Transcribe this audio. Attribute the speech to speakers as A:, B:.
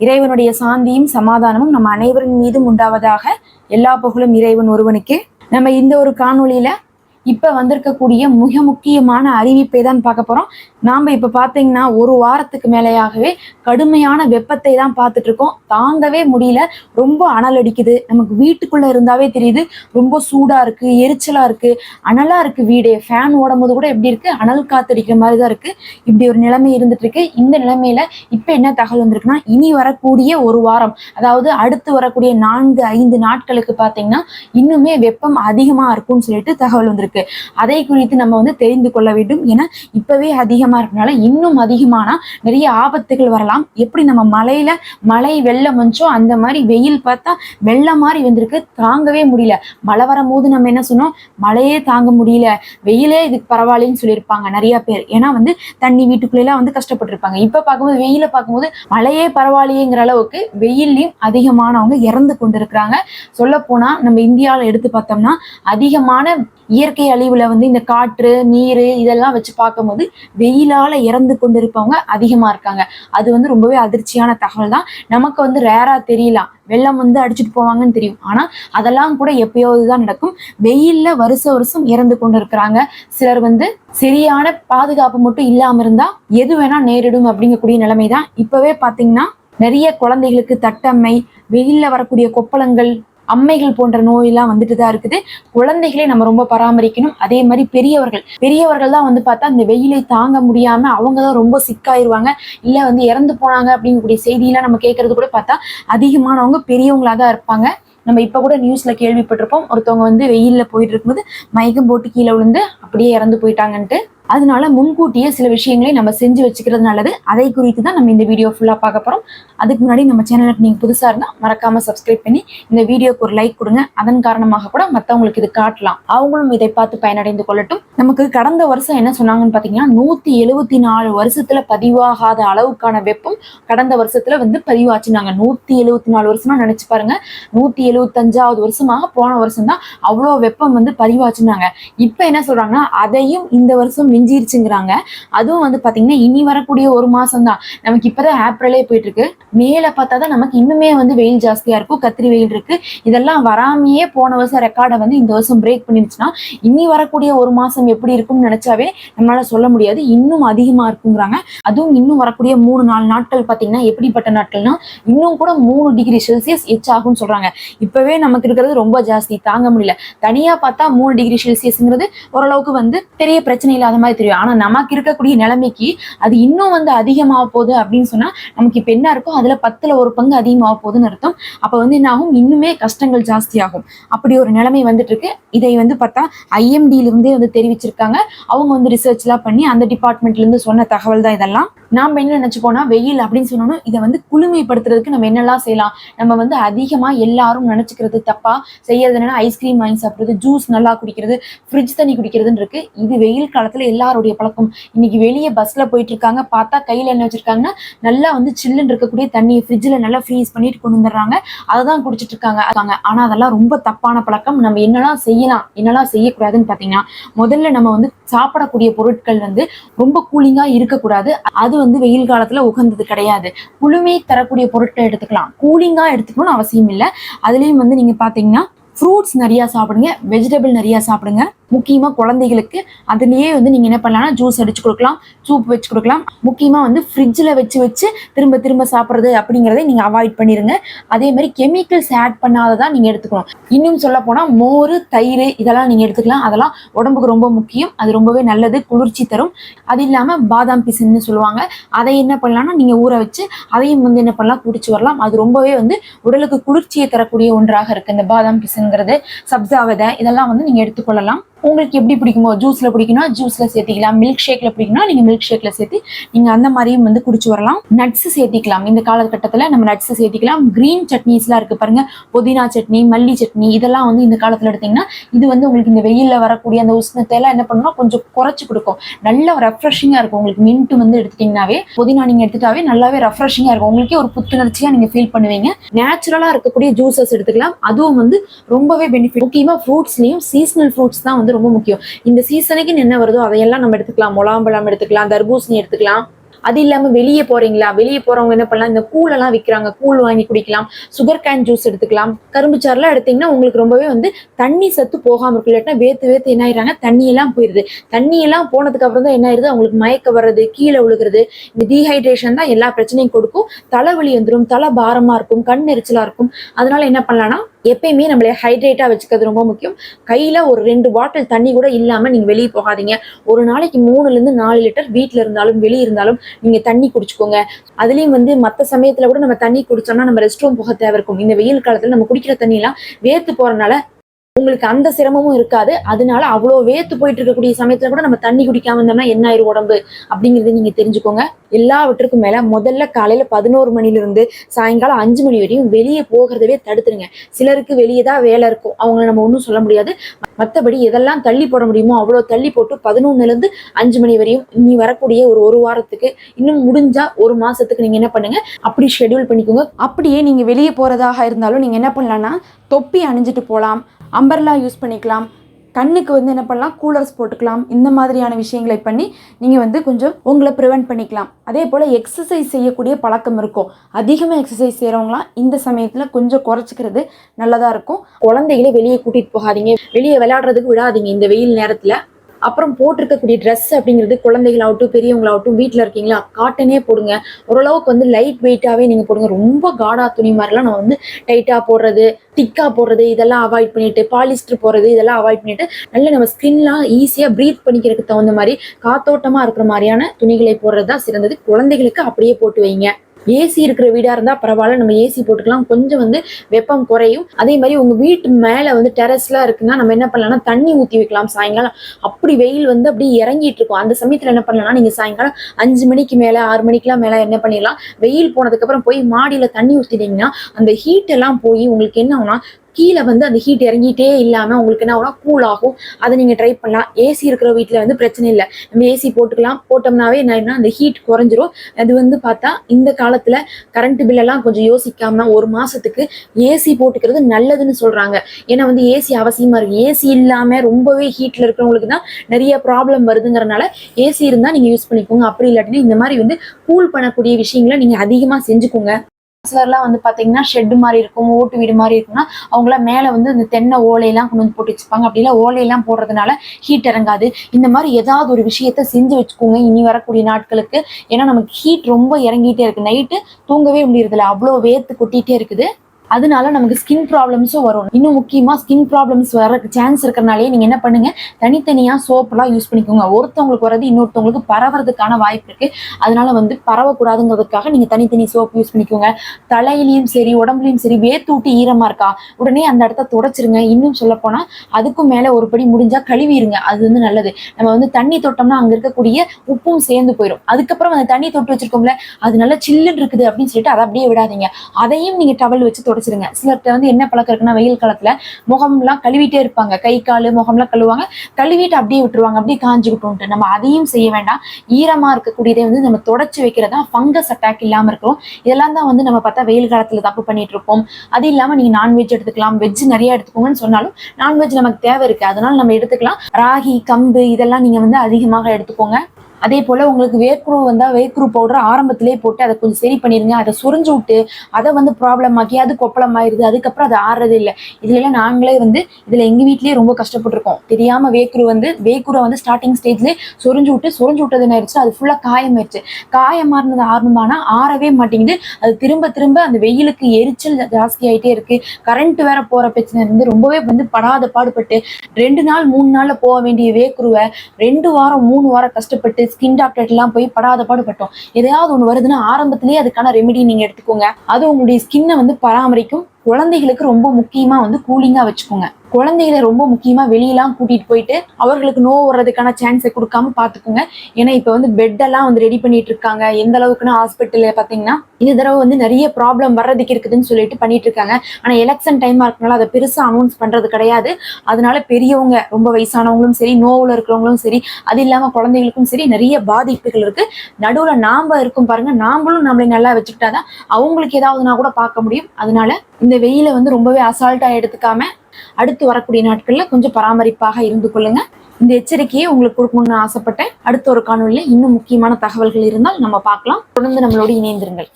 A: இறைவனுடைய சாந்தியும் சமாதானமும் நம்ம அனைவரின் மீதும் உண்டாவதாக எல்லா புகழும் இறைவன் ஒருவனுக்கே. நம்ம இந்த ஒரு காணொளியில இப்ப வந்திருக்கக்கூடிய மிக முக்கியமான அறிவிப்பை தான் பார்க்க போறோம். நாம இப்ப பாத்தீங்கன்னா ஒரு வாரத்துக்கு மேலேயாகவே கடுமையான வெப்பத்தை தான் பார்த்துட்டு இருக்கோம். தாங்கவே முடியல. ரொம்ப அனல் அடிக்குது. நமக்கு வீட்டுக்குள்ள இருந்தாவே தெரியுது. ரொம்ப சூடா இருக்கு எரிச்சலா இருக்கு. அனலா இருக்கு வீடே. ஃபேன் ஓடும்போது கூட எப்படி இருக்கு? அனல் காத்தடிக்கிற மாதிரி தான் இருக்கு. இப்படி ஒரு நிலைமை இருந்துட்டு இருக்கு. இந்த நிலைமையில இப்ப என்ன தகவல் வந்திருக்குன்னா இனி வரக்கூடிய ஒரு வாரம் அதாவது அடுத்து வரக்கூடிய நான்கு ஐந்து நாட்களுக்கு பாத்தீங்கன்னா இன்னுமே வெப்பம் அதிகமா இருக்கும்னு சொல்லிட்டு தகவல் வந்திருக்கு. அதை குறித்து நம்ம வந்து தெரிந்து கொள்ள வேண்டும். ஏன்னா இப்பவே அதிகமா இருக்கனால இன்னும் அதிகமானா நிறைய ஆபத்துகள் வரலாம். எப்படி நம்ம மலையில மழை வெள்ளம் வந்துச்சோ அந்த மாதிரி வெயில் பார்த்தா வெள்ளம் மாதிரி வந்திருக்கு. தாங்கவே முடியல. மழை வரும்போது நம்ம என்ன சொன்னோம்? மழையே தாங்க முடியல. வெயிலே இதுக்கு பரவாயில்லன்னு சொல்லியிருப்பாங்க நிறைய பேர். ஏன்னா வந்து தண்ணி வீட்டுக்குள்ளெல்லாம் வந்து கஷ்டப்பட்டிருப்பாங்க. இப்ப பார்க்கும்போது வெயில பார்க்கும்போது மழையே பரவாயில்லையேங்கிற அளவுக்கு வெயில்லையும் அதிகமானவங்க இறந்து கொண்டு இருக்கிறாங்க சொல்ல போனா நம்ம இந்தியாவில் எடுத்து பார்த்தோம்னா அதிகமான இயற்கை அழிவுல வந்து இந்த காற்று நீர் இதெல்லாம் வச்சு பார்க்கும்போது வெயிலால இறந்து கொண்டு இருப்பவங்க அதிகமா இருக்காங்க. அது வந்து ரொம்பவே அதிர்ச்சியான தகவல் தான். நமக்கு வந்து ரேரா தெரியலாம். வெள்ளம் வந்து அடிச்சுட்டு போவாங்கன்னு தெரியும். ஆனா அதெல்லாம் கூட எப்பயாவது தான் நடக்கும். வெயில்ல வருஷ வருஷம் இறந்து கொண்டு இருக்கிறாங்க சிலர் வந்து சரியான பாதுகாப்பு மட்டும் இல்லாம இருந்தா எது வேணா நேரிடும் அப்படிங்கக்கூடிய நிலைமை தான். இப்பவே பாத்தீங்கன்னா நிறைய குழந்தைகளுக்கு தட்டம்மை வெயில்ல வரக்கூடிய கொப்பளங்கள் அம்மைகள் போன்ற நோயெல்லாம் வந்துட்டு தான் இருக்குது. குழந்தைகளை நம்ம ரொம்ப பராமரிக்கணும். அதே மாதிரி பெரியவர்கள். பெரியவர்கள் தான் வந்து பார்த்தா இந்த வெயிலை தாங்க முடியாம அவங்க தான் ரொம்ப சிக்காயிருவாங்க இல்லை வந்து இறந்து போனாங்க அப்படிங்கக்கூடிய செய்தியெல்லாம் நம்ம கேட்கறது கூட பார்த்தா அதிகமானவங்க பெரியவங்களா தான் இருப்பாங்க. நம்ம இப்ப கூட நியூஸ்ல கேள்விப்பட்டிருப்போம். ஒருத்தவங்க வந்து வெயில்ல போயிட்டு இருக்கும்போது மயக்கம் போட்டு கீழே விழுந்து அப்படியே இறந்து போயிட்டாங்கன்ட்டு அதனால முன்கூட்டியே சில விஷயங்களை நம்ம செஞ்சு வச்சுக்கிறது நல்லது. அதை குறித்து தான் நம்ம இந்த வீடியோ ஃபுல்லாக பார்க்க போகிறோம் அதுக்கு முன்னாடி நம்ம சேனலுக்கு நீங்கள் புதுசாக இருந்தால் மறக்காம சப்ஸ்கிரைப் பண்ணி இந்த வீடியோக்கு ஒரு லைக் கொடுங்க. அதன் காரணமாக கூட மத்தவங்களுக்கு இது காட்டலாம். அவங்களும் இதை பார்த்து பயனடைந்து கொள்ளட்டும். நமக்கு கடந்த வருஷம் என்ன சொன்னாங்கன்னு பார்த்தீங்கன்னா நூத்தி எழுவத்தி நாலு வருஷத்துல பதிவாகாத அளவுக்கான வெப்பம் கடந்த வருஷத்துல வந்து பதிவாச்சுனாங்க. நூத்தி எழுபத்தி நாலு வருஷமா நினச்சி பாருங்க. நூத்தி எழுவத்தஞ்சாவது வருஷமாக போன வருஷம் தான் அவ்வளோ வெப்பம் வந்து பதிவாச்சுனாங்க. இப்போ என்ன சொல்றாங்கன்னா அதையும் இந்த வருஷம் மிஞ்சிருச்சுங்கிறாங்க. அதுவும் வந்து பாத்தீங்கன்னா இனி வரக்கூடிய ஒரு மாசம் தான் நமக்கு இப்பதான் ஏப்ரலே போயிட்டு இருக்கு மேல பார்த்தா தான் நமக்கு இன்னுமே வந்து வெயில் ஜாஸ்தியா இருக்கும். கத்திரி வெயில் இருக்கு. இதெல்லாம் வராமையே போன வருஷம் ரெக்கார்டை வந்து இந்த வருஷம் பிரேக் பண்ணிருச்சுன்னா இனி வரக்கூடிய ஒரு மாசம் எப்படி இருக்கும்னு நினைச்சாவே நம்மளால சொல்ல முடியாது. இன்னும் அதிகமா இருக்குங்கிறாங்க. அதுவும் இன்னும் வரக்கூடிய மூணு நாலு நாட்கள் பாத்தீங்கன்னா எப்படிப்பட்ட நாட்கள்னா இன்னும் கூட மூணு டிகிரி செல்சியஸ் எச் ஆகும்னு சொல்றாங்க. இப்பவே நமக்கு இருக்கிறது ரொம்ப ஜாஸ்தி. தாங்க முடியல. தனியா பார்த்தா மூணு டிகிரி செல்சியஸ்ங்கிறது ஓரளவுக்கு வந்து பெரிய பிரச்சனை இல்லாத மாதிரி தெரியும். ஆனா நமக்கு இருக்கக்கூடிய நிலைமைக்கு அது இன்னும் வந்து அதிகமாக போகுது அப்படின்னு சொன்னா நமக்கு இப்ப என்ன இருக்கோ அதுல பத்துல ஒரு பங்கு அதிகமாக போகுதுன்னு அர்த்தம். அப்ப வந்து என்ன ஆகும்? இன்னுமே கஷ்டங்கள் ஜாஸ்தியாகும் அப்படி ஒரு நிலைமை வந்துட்டு இருக்கு. இதை வந்து பார்த்தா ஐஎம்டில இருந்தே வந்து தெரிவிச்சிருக்காங்க. அவங்க வந்து ரிசர்ச் எல்லாம் பண்ணி அந்த டிபார்ட்மெண்ட்ல இருந்து சொன்ன தகவல் தான் இதெல்லாம். நாம என்ன நினைச்சுப்போனா வெயில் அப்படின்னு சொன்னோம் இதை வந்து குளுமைப்படுத்துறதுக்கு நம்ம என்னெல்லாம் செய்யலாம்? நம்ம வந்து அதிகமா எல்லாரும் நினைச்சுக்கிறது தப்பா? செய்யறது என்னன்னா ஐஸ்கிரீம் வாங்கி சாப்பிடுறது ஜூஸ் நல்லா குடிக்கிறது ஃப்ரிட்ஜ் தண்ணி குடிக்கிறதுன்னு இருக்கு. இது வெயில் காலத்துல எல்லாருடைய பழக்கம். இன்னைக்கு வெளியே பஸ்ல போயிட்டு இருக்காங்க பார்த்தா கையில என்ன வச்சிருக்காங்கன்னா நல்லா வந்து சில்லுன்னு இருக்கக்கூடிய தண்ணியை ஃப்ரிட்ஜில் நல்லா ஃப்ரீஸ் பண்ணிட்டு கொண்டு வந்துடுறாங்க. அதை தான் குடிச்சிட்டு இருக்காங்க. ஆனா அதெல்லாம் ரொம்ப தப்பான பழக்கம். நம்ம என்னெல்லாம் செய்யலாம் என்னெல்லாம் செய்யக்கூடாதுன்னு பாத்தீங்கன்னா முதல்ல நம்ம வந்து சாப்பிடக்கூடிய பொருட்கள் வந்து ரொம்ப கூலிங்கா இருக்கக்கூடாது. அது வந்து வெயில் காலத்துல உகந்தது கிடையாது. குளுமை தரக்கூடிய பொருட்களை எடுத்துக்கலாம். கூலிங்கா எடுத்துக்கணும்னு அவசியம் இல்லை. அதுலயும் வந்து நீங்க பாத்தீங்கன்னா ஃப்ரூட்ஸ் நிறையா சாப்பிடுங்க வெஜிடபிள் நிறையா சாப்பிடுங்க. முக்கியமாக குழந்தைகளுக்கு அதுலேயே வந்து நீங்கள் என்ன பண்ணலாம்னா ஜூஸ் அடிச்சு கொடுக்கலாம் சூப் வச்சு கொடுக்கலாம். முக்கியமாக வந்து ஃப்ரிட்ஜில் வச்சு வச்சு திரும்ப திரும்ப சாப்பிட்றது அப்படிங்கிறதை நீங்கள் அவாய்ட் பண்ணிடுங்க அதே மாதிரி கெமிக்கல்ஸ் ஆட் பண்ணாததான் நீங்கள் எடுத்துக்கணும். இன்னும் சொல்ல போனால் மோர் தயிர் இதெல்லாம் நீங்கள் எடுத்துக்கலாம். அதெல்லாம் உடம்புக்கு ரொம்ப முக்கியம். அது ரொம்பவே நல்லது குளிர்ச்சி தரும். அது இல்லாமல் பாதாம் பிசின்னு சொல்லுவாங்க. அதை என்ன பண்ணலாம்னா நீங்கள் ஊற வச்சு அதையும் வந்து என்ன பண்ணலாம் குடிச்சு வரலாம். அது ரொம்பவே வந்து உடலுக்கு குளிர்ச்சியை தரக்கூடிய ஒன்றாக இருக்குது இந்த பாதாம் பிசுங்கிறது சப்ஜா விதை இதெல்லாம் வந்து நீங்கள் எடுத்துக்கொள்ளலாம். உங்களுக்கு எப்படி பிடிக்குமோ ஜூஸில் பிடிக்குன்னா ஜூஸில் சேர்த்திக்கலாம் மில்க் ஷேக்கில் பிடிக்கும்னா நீங்கள் மில்க் ஷேக்கில் சேர்த்து நீங்கள் அந்த மாதிரியும் வந்து குடிச்சு வரலாம். நட்ஸ் சேர்த்திக்கலாம். இந்த காலகட்டத்தில் நம்ம நட்ஸ் சேர்த்திக்கலாம். க்ரீன் சட்னிஸ்லாம் இருக்குது பாருங்கள் புதினா சட்னி மல்லி சட்னி இதெல்லாம் வந்து இந்த காலத்தில் எடுத்தீங்கன்னா இது வந்து உங்களுக்கு இந்த வெயிலில் வரக்கூடிய அந்த உஷ்ணத்தை எல்லாம் என்ன பண்ணணும் கொஞ்சம் குறைச்சி கொடுக்கும். நல்ல ரெஃப்ரெஷிங்காக இருக்கும். உங்களுக்கு மின்ட் வந்து எடுத்துட்டிங்கனாவே புதினா நீங்கள் எடுத்துட்டாவே நல்லாவே ரெஃப்ரெஷிங்காக இருக்கும். உங்களுக்கே ஒரு புத்துணர்ச்சியாக நீங்கள் ஃபீல் பண்ணுவீங்க. நேச்சுரலாக இருக்கக்கூடிய ஜூஸஸ் எடுத்துக்கலாம். அதுவும் வந்து ரொம்பவே பெனிஃபிட் முக்கியமாக ஃப்ரூட்ஸ்லேயும் சீசனல் ஃப்ரூட்ஸ் தான் வந்து ரொம்ப முக்கியம். இந்த சீசனுக்கு என்ன வருதோ அதையெல்லாம் நம்ம எடுத்துக்கலாம். முலாம்பழம் எடுத்துக்கலாம் தர்பூசணி எடுத்துக்கலாம். அது இல்லாம வெளியே போறீங்களா? வெளியே போறவங்க என்ன பண்ணலாம்? இந்த கூழ் எல்லாம் விற்கிறாங்க கூழ் வாங்கி குடிக்கலாம். சுகர் கேன் ஜூஸ் எடுத்துக்கலாம். கரும்பு சாறுலாம் எடுத்தீங்கன்னா உங்களுக்கு ரொம்பவே வந்து தண்ணி சத்து போகாம இருக்கு இல்லாட்டினா வேத்து வேத்து என்ன ஆயிடுறாங்க? தண்ணி எல்லாம் போயிருது. தண்ணி எல்லாம் போனதுக்கு அப்புறம் தான் என்ன ஆயிருது அவங்களுக்கு மயக்க வர்றது கீழே விழுகிறது இந்த டீஹைட்ரேஷன் தான் எல்லா பிரச்சனையும் கொடுக்கும். தலைவலி வந்துடும் தலை பாரமா இருக்கும். கண் எரிச்சலா இருக்கும். அதனால என்ன பண்ணலாம்னா எப்பயுமே நம்மளை ஹைட்ரேட்டா வச்சுக்கிறது ரொம்ப முக்கியம். கையில ஒரு ரெண்டு பாட்டில் தண்ணி கூட இல்லாம நீங்க வெளியே போகாதீங்க. ஒரு நாளைக்கு மூணுல இருந்து நாலு லிட்டர் வீட்ல இருந்தாலும் வெளியே இருந்தாலும் நீங்க தண்ணி குடிச்சுக்கோங்க. அதுலயும் வந்து மத்த சமயத்துல கூட நம்ம தண்ணி குடிச்சோம்னா நம்ம ரெஸ்ட் ரூம் போக தேவை இருக்கும். இந்த வெயில் காலத்துல நம்ம குடிக்கிற தண்ணி வேர்த்து போகிறனால உங்களுக்கு அந்த சிரமமும் இருக்காது. அதனால அவ்வளோ வேத்து போயிட்டு இருக்கக்கூடிய சமயத்துல கூட நம்ம தண்ணி குடிக்காம இருந்தோம்னா என்ன ஆயிரும் உடம்பு? அப்படிங்கறத நீங்க தெரிஞ்சுக்கோங்க. எல்லாவற்றுக்கும் மேல முதல்ல காலையில பதினோரு மணில இருந்து சாயங்காலம் அஞ்சு மணி வரையும் வெளியே போகிறதவே தடுத்துருங்க. சிலருக்கு வெளியே தான் வேலை இருக்கும். அவங்கள நம்ம ஒன்றும் சொல்ல முடியாது. மற்றபடி எதெல்லாம் தள்ளி போட முடியுமோ அவ்வளோ தள்ளி போட்டு பதினொன்னுலேருந்து அஞ்சு மணி வரையும் இனி வரக்கூடிய ஒரு ஒரு வாரத்துக்கு இன்னும் முடிஞ்சா ஒரு மாதத்துக்கு நீங்கள் என்ன பண்ணுங்கள் அப்படி ஷெட்யூல் பண்ணிக்கோங்க. அப்படியே நீங்கள் வெளியே போகிறதாக இருந்தாலும் நீங்கள் என்ன பண்ணலான்னா தொப்பி அணிஞ்சிட்டு போகலாம் அம்பர்லா யூஸ் பண்ணிக்கலாம். கண்ணுக்கு வந்து என்ன பண்ணலாம்? கூலர்ஸ் போட்டுக்கலாம். இந்த மாதிரியான விஷயங்களை பண்ணி நீங்கள் வந்து கொஞ்சம் உங்களை ப்ரிவெண்ட் பண்ணிக்கலாம். அதே போல் எக்ஸசைஸ் செய்யக்கூடிய பழக்கம் இருக்கும். அதிகமாக எக்ஸசைஸ் செய்கிறவங்களாம் இந்த சமயத்தில் கொஞ்சம் குறைச்சிக்கிறது நல்லதாக இருக்கும். குழந்தைகளை வெளியே கூட்டிகிட்டு போகாதீங்க. வெளியே விளையாடுறதுக்கு விடாதீங்க. இந்த வெயில் நேரத்தில் அப்புறம் போட்டிருக்கக்கூடிய ட்ரெஸ் அப்படிங்கிறது குழந்தைகளாகட்டும் பெரியவங்களாகட்டும் வீட்டில் இருக்கீங்களா? காட்டனே போடுங்க. ஓரளவுக்கு வந்து லைட் வெயிட்டாகவே நீங்கள் போடுங்க. ரொம்ப காடா துணி மாதிரிலாம் நம்ம வந்து டைட்டாக போடுறது திக்காக போடுறது இதெல்லாம் அவாய்ட் பண்ணிட்டு பாலிஸ்டர் போடுறது இதெல்லாம் அவாய்ட் பண்ணிட்டு நல்ல நம்ம ஸ்கின்லாம் ஈஸியாக ப்ரீத் பண்ணிக்கிறதுக்கு தகுந்த மாதிரி காத்தோட்டமாக இருக்கிற மாதிரியான துணிகளை போடுறது தான் சிறந்தது. குழந்தைகளுக்கு அப்படியே போட்டு வைங்க. ஏசி இருக்கிற வீடா இருந்தா பரவாயில்ல நம்ம ஏசி போட்டுக்கலாம். கொஞ்சம் வந்து வெப்பம் குறையும். அதே மாதிரி உங்க வீட்டு மேல வந்து டெரஸ்லாம் இருக்குன்னா நம்ம என்ன பண்ணலாம்னா தண்ணி ஊத்தி வைக்கலாம் சாயங்காலம். அப்படி வெயில் வந்து அப்படியே இறங்கிட்டு இருக்கும். அந்த சமயத்துல என்ன பண்ணலாம்னா நீங்க சாயங்காலம் அஞ்சு மணிக்கு மேல ஆறு மணிக்கெல்லாம் மேல என்ன பண்ணிடலாம்? வெயில் போனதுக்கு அப்புறம் போய் மாடியில தண்ணி ஊத்திட்டீங்கன்னா அந்த ஹீட் எல்லாம் போய் உங்களுக்கு என்ன ஆகும்னா கீழே வந்து அந்த ஹீட் இறங்கிட்டே இல்லாமல் உங்களுக்கு என்ன ஆகும்னா கூல் ஆகும். அதை நீங்க ட்ரை பண்ணலாம். ஏசி இருக்கிற வீட்டில் வந்து பிரச்சனை இல்லை. நம்ம ஏசி போட்டுக்கலாம். போட்டோம்னாவே என்ன அந்த ஹீட் குறைஞ்சிரும். அது வந்து பார்த்தா இந்த காலத்துல கரண்ட் பில்லெல்லாம் கொஞ்சம் யோசிக்காம ஒரு மாசத்துக்கு ஏசி போட்டுக்கிறது நல்லதுன்னு சொல்றாங்க. ஏன்னா வந்து ஏசி அவசியமா இருக்குது ஏசி இல்லாம ரொம்பவே ஹீட்ல இருக்கிறவங்களுக்கு தான் நிறைய ப்ராப்ளம் வருதுங்கிறனால ஏசி இருந்தால் நீங்க யூஸ் பண்ணிக்கோங்க. அப்படி இல்லாட்டினா இந்த மாதிரி வந்து கூல் பண்ணக்கூடிய விஷயங்களை நீங்க அதிகமா செஞ்சுக்கோங்க. சிலர்லாம் வந்து பாத்தீங்கன்னா ஷெட் மாதிரி இருக்கும் ஓட்டு வீடு மாதிரி இருக்கும்னா அவங்களாம் மேல வந்து இந்த தென்னை ஓலையெல்லாம் கொண்டு வந்து போட்டு வச்சுப்பாங்க. அப்படிலாம் ஓலையெல்லாம் போடுறதுனால ஹீட் இறங்காது. இந்த மாதிரி ஏதாவது ஒரு விஷயத்த செஞ்சு வச்சுக்கோங்க. இனி வரக்கூடிய நாட்களுக்கு. ஏன்னா நமக்கு ஹீட் ரொம்ப இறங்கிட்டே இருக்கு. நைட்டு தூங்கவே முடியறதில்ல. அவ்வளோ வேர்த்து கொட்டிட்டே இருக்குது. அதனால நமக்கு ஸ்கின் ப்ராப்ளம்ஸும் வரும். இன்னும் முக்கியமா ஸ்கின் ப்ராப்ளம்ஸ் வர சான்ஸ் இருக்கிறனாலே நீங்க என்ன பண்ணுங்க? தனித்தனியா சோப்பெல்லாம் யூஸ் பண்ணிக்கோங்க. ஒருத்தவங்களுக்கு வர்றது இன்னொருத்தவங்களுக்கு பரவறதுக்கான வாய்ப்பு இருக்கு. அதனால வந்து பரவக்கூடாதுங்கிறதுக்காக நீங்க தனித்தனி சோப் யூஸ் பண்ணிக்கோங்க. தலையிலையும் சரி உடம்புலயும் சரி வேத்தூட்டி விட்டு ஈரமா இருக்கா? உடனே அந்த இடத்த துடைச்சிருங்க. இன்னும் சொல்ல போனா அதுக்கும் மேல ஒரு படி முடிஞ்சா கழுவிடுங்க அது வந்து நல்லது. நம்ம வந்து தண்ணி தொட்டோம்னா அங்க இருக்கக்கூடிய உப்பும் சேர்ந்து போயிடும் அதுக்கப்புறம் அந்த தண்ணி தொட்டு வச்சிருக்கோம்ல அது நல்லா சில்லுன்னு இருக்குது அப்படின்னு சொல்லிட்டு அதை அப்படியே விடாதீங்க. அதையும் நீங்க டவல் வச்சு குடிச்சிருங்க. சிலர்கிட்ட வந்து என்ன பழக்கம் இருக்குன்னா வெயில் காலத்துல முகம்லாம் கழுவிட்டே இருப்பாங்க. கை கால் முகம்லாம் கழுவாங்க கழுவிட்டு அப்படியே விட்டுருவாங்க. அப்படியே காஞ்சுக்கிட்டோன்ட்டு நம்ம அதையும் செய்ய வேண்டாம். ஈரமா இருக்கக்கூடியதை வந்து நம்ம தொடச்சி வைக்கிறதா ஃபங்கஸ் அட்டாக் இல்லாம இருக்கும் இதெல்லாம் தான் வந்து நம்ம பார்த்தா வெயில் காலத்துல தப்பு பண்ணிட்டு இருப்போம். அது இல்லாம நீங்க நான்வெஜ் எடுத்துக்கலாம். வெஜ் நிறைய எடுத்துக்கோங்கன்னு சொன்னாலும் நான்வெஜ் நமக்கு தேவை இருக்கு. அதனால நம்ம எடுத்துக்கலாம். ராகி கம்பு இதெல்லாம் நீங்க வந்து அதிகமாக எடுத்துக்கோங்க. அதே போல உங்களுக்கு வேர்க்குரு வந்தா வேர்க்குரு பவுடர் ஆரம்பத்திலே போட்டு அதை கொஞ்சம் சரி பண்ணிருங்க. அதை சுரிஞ்சு விட்டு அதை வந்து ப்ராப்ளம் ஆக்கி அது கொப்பளம் ஆயிருது. அதுக்கப்புறம் அது ஆறுறது இல்லை. இதுல எல்லாம் நாங்களே வந்து இதுல எங்க வீட்லயே ரொம்ப கஷ்டப்பட்டிருக்கோம். தெரியாம வேக்குரு வந்து வேக்குரை வந்து ஸ்டார்டிங் ஸ்டேஜ்ல சொரிஞ்சு விட்டு சொரிஞ்சு விட்டது என்ன ஆயிடுச்சு. அது ஃபுல்லா காயமாயிருச்சு காயமாறினது ஆரம்பமானா ஆறவே மாட்டேங்குது. அது திரும்ப திரும்ப அந்த வெயிலுக்கு எரிச்சல் ஜாஸ்தி ஆயிட்டே இருக்கு. கரண்ட் வேற போற பிரச்சனை இருந்து ரொம்பவே வந்து படாத பாடுபட்டு ரெண்டு நாள் மூணு நாள்ல போக வேண்டிய வேக்குருவை ரெண்டு வாரம் மூணு வாரம் கஷ்டப்பட்டு ஸ்கின் டாக்டர் எல்லாம் போய் படாத பாடுபட்டோம். எதையாவது ஒன்று வருதுன்னா ஆரம்பத்திலேயே அதுக்கான ரெமெடி நீங்க எடுத்துக்கோங்க. அது உங்களுடைய ஸ்கின்னை வந்து பராமரிக்கும். குழந்தைகளுக்கு ரொம்ப முக்கியமா வந்து கூலிங்கா வச்சுக்கோங்க. குழந்தைகளை ரொம்ப முக்கியமா வெளியெல்லாம் கூட்டிட்டு போயிட்டு அவர்களுக்கு நோ வர்றதுக்கான சான்ஸை கொடுக்காம பாத்துக்கோங்க. ஏன்னா இப்ப வந்து பெட்டெல்லாம் வந்து ரெடி பண்ணிட்டு இருக்காங்க. எந்த அளவுக்குன்னு ஹாஸ்பிட்டல்ல பாத்தீங்கன்னா இந்த தடவை வந்து நிறைய ப்ராப்ளம் வர்றதுக்கு இருக்குதுன்னு சொல்லிட்டு பண்ணிட்டு இருக்காங்க. ஆனா எலெக்ஷன் டைமா இருக்கனால அதை பெருசா அனௌன்ஸ் பண்றது கிடையாது. அதனால பெரியவங்க ரொம்ப வயசானவங்களும் சரி நோவுல இருக்கிறவங்களும் சரி அது இல்லாம குழந்தைகளுக்கும் சரி நிறைய பாதிப்புகள் இருக்கு. நடுவுல நாம இருக்கும் பாருங்க நாமளும் நம்மளை நல்லா வச்சுக்கிட்டாதான் அவங்களுக்கு ஏதாவதுனா கூட பார்க்க முடியும். அதனால இந்த வெயிலை வந்து ரொம்பவே அசால்ட்டா எடுத்துக்காம அடுத்து வரக்கூடிய நாட்கள்ல கொஞ்சம் பராமரிப்பாக இருந்து கொள்ளுங்க. இந்த எச்சரிக்கையை உங்களுக்கு கொடுக்கணும்னு ஆசைப்பட்டேன். அடுத்த ஒரு காணொலியில் இன்னும் முக்கியமான தகவல்கள் இருந்தால் நம்ம பார்க்கலாம். தொடர்ந்து நம்மளோடு இணைந்திருங்கள்.